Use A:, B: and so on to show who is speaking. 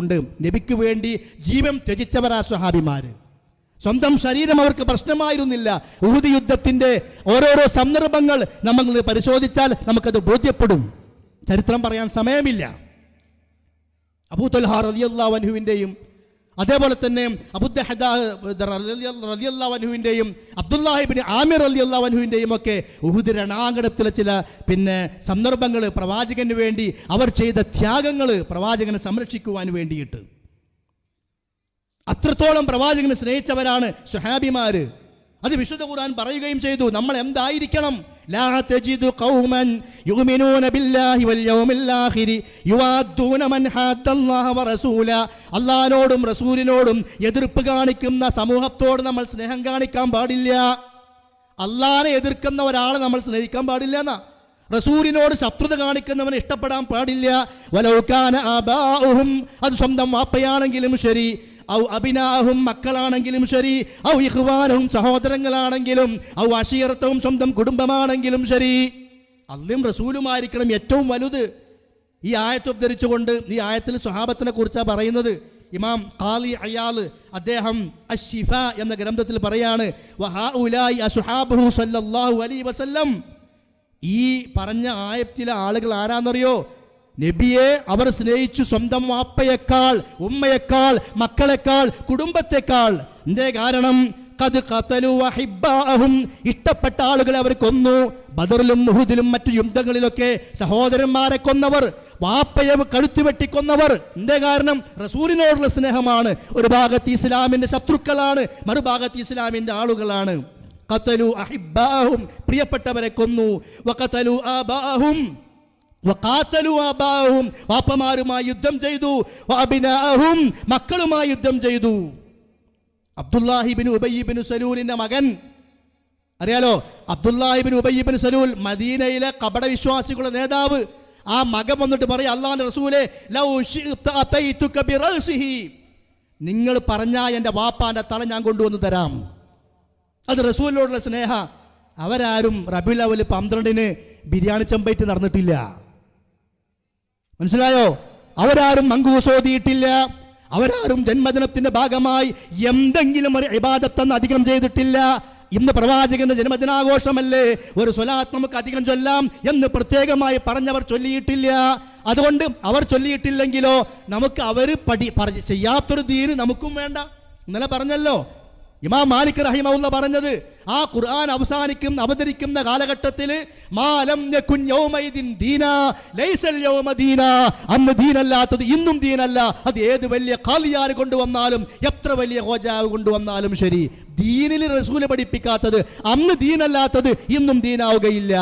A: ഉണ്ട്. നബിക്ക് വേണ്ടി ജീവൻ ത്യജിച്ചവരാ സ്വഹാബിമാർ സ്വന്തം ശരീരം അവർക്ക് പ്രശ്നമായിരുന്നില്ല. ഉഹുദ് യുദ്ധത്തിന്റെ ഓരോരോ സന്ദർഭങ്ങൾ നമ്മൾ പരിശോധിച്ചാൽ നമുക്കത് ബോധ്യപ്പെടും. ചരിത്രം പറയാൻ സമയമില്ല. അബൂതൽഹാർ അലിയല്ലാ റലിയല്ലാവൻഹുവിന്റെയും അതേപോലെ തന്നെ അബുദ്ദഹദാഹുവിന്റെയും അബ്ദുല്ലാഹിബിൻ ആമിർ അലി അള്ളാഹുവിന്റെയും ഒക്കെ ഉഹുദ് രണാങ്കണത്തിലെ ചില പിന്നെ സന്ദർഭങ്ങൾ പ്രവാചകന് വേണ്ടി അവർ ചെയ്ത ത്യാഗങ്ങൾ പ്രവാചകനെ സംരക്ഷിക്കുവാൻ വേണ്ടിയിട്ട്. അത്രത്തോളം പ്രവാചകനെ സ്നേഹിച്ചവരാണ് സുഹാബിമാര്. അത് വിശുദ്ധ ഖുർആൻ പറയുകയും ചെയ്തു. നമ്മൾ എന്തായിരിക്കണം? അല്ലാഹുവിനോടും റസൂലിനോടും എതിർപ്പ് കാണിക്കുന്ന സമൂഹത്തോട് നമ്മൾ സ്നേഹം കാണിക്കാൻ പാടില്ല. അള്ളാഹിനെ എതിർക്കുന്ന ഒരാളെ നമ്മൾ സ്നേഹിക്കാൻ പാടില്ല എന്നാ. റസൂലിനോട് ശത്രുത കാണിക്കുന്നവനെ ഇഷ്ടപ്പെടാൻ പാടില്ല. ആബാഉഹും അത് സ്വന്തം വാപ്പയാണെങ്കിലും ശരി. ഔ അബിനാഹും മക്കളാണെങ്കിലും ശരി ഔ ഇഹ്വാനും സഹോദരങ്ങളാണെങ്കിലും ഔ അഷീർത്തവും സ്വന്തം കുടുംബമാണെങ്കിലും ശരി. അല്ലും റസൂലുമായിരിക്കണം ഏറ്റവും വലുത്. ഈ ആയത്ത് ഉദ്ധരിച്ചുകൊണ്ട് ഈ ആയത്തിൽ സ്വഹാബത്തിനെ കുറിച്ചാണ് പറയുന്നത്. ഇമാം ഖാലി അയാൾ അദ്ദേഹം അഷിഫ എന്ന ഗ്രന്ഥത്തിൽ പറയാണ് ഈ പറഞ്ഞ ആയത്തിലെ ആളുകൾ ആരാന്നറിയോ? നബിയെ അവർ സ്നേഹിച്ചു സ്വന്തം വാപ്പയേക്കാൾ ഉമ്മയേക്കാൾ മക്കളെക്കാൾ കുടുംബത്തെക്കാൾ. എന്തേ കാരണം? ഇഷ്ടപ്പെട്ട ആളുകളെ അവർ കൊന്നു. ബദറിലും മുഹുദിലും മറ്റു യുദ്ധങ്ങളിലൊക്കെ സഹോദരന്മാരെ കൊന്നവർ വാപ്പയെ കഴുത്തു വെട്ടിക്കൊന്നവർ. എന്തേ കാരണം? റസൂലിനോടുള്ള സ്നേഹമാണ്. ഒരു ഭാഗത്ത് ഇസ്ലാമിന്റെ ശത്രുക്കളാണ് മറുഭാഗത്ത് ഇസ്ലാമിന്റെ ആളുകളാണ്. കത്തലു അഹിബാഹും പ്രിയപ്പെട്ടവരെ കൊന്നു. വഖാതലു ആബാഹും വാപ്പമാരുമായി യുദ്ധം ചെയ്തു മക്കളുമായി യുദ്ധം ചെയ്തു. അബ്ദുല്ലാഹിബിൻ ഉബയ്യബിൻ സലൂലിന്റെ മകൻ. അറിയാലോ അബ്ദുല്ലാഹിബിൻ ഉബയ്യബിൻ സലൂൽ മദീനയിലെ കപട വിശ്വാസികളുടെ നേതാവ്. ആ മകൻ വന്നിട്ട് പറയും അള്ളാഹ് റസൂലെ നിങ്ങൾ പറഞ്ഞാ എന്റെ വാപ്പാന്റെ തല ഞാൻ കൊണ്ടുവന്ന് തരാം. അത് റസൂലിനോടുള്ള സ്നേഹ. അവരാരും റബിൾ അവൽ പന്ത്രണ്ടിന് ബിരിയാണി ചെമ്പയിട്ട് നടന്നിട്ടില്ല. മനസ്സിലായോ? അവരാരും മങ്കൂസോതിയിട്ടില്ല. അവരാരും ജന്മദിനത്തിന്റെ ഭാഗമായി എന്തെങ്കിലും ഒരു ഇബാദത്തെന്ന് അധികം ചെയ്തിട്ടില്ല. ഇന്ന് പ്രവാചകന്റെ ജന്മദിനാഘോഷമല്ലേ? ഒരു സ്വലാത്ത് നമുക്ക് അധികം ചൊല്ലാം എന്ന് പ്രത്യേകമായി പറഞ്ഞവർ ചൊല്ലിയിട്ടില്ല. അതുകൊണ്ട് അവർ ചൊല്ലിയിട്ടില്ലെങ്കിലോ നമുക്ക് അവർ പടി ചെയ്യാത്തൊരു തീര് നമുക്കും വേണ്ട. ഇന്നലെ പറഞ്ഞല്ലോ ഇമാം മാലിക് റഹിമൗല്ല പറഞ്ഞത് ആ ഖുർആൻ അവസാനിക്കും അവതരിക്കുന്ന കാലഘട്ടത്തിൽ മാലം അന്ന് ദീനല്ലാത്തത് ഇന്നും ദീനല്ല. അത് ഏത് വലിയ കാലിയാർ കൊണ്ടുവന്നാലും എത്ര വലിയ ഹോജാവ് കൊണ്ടുവന്നാലും ശരി. ദീനിൽ റസൂൽ പഠിപ്പിക്കാത്തത് അന്ന് ദീനല്ലാത്തത് ഇന്നും ദീനാവുകയില്ല.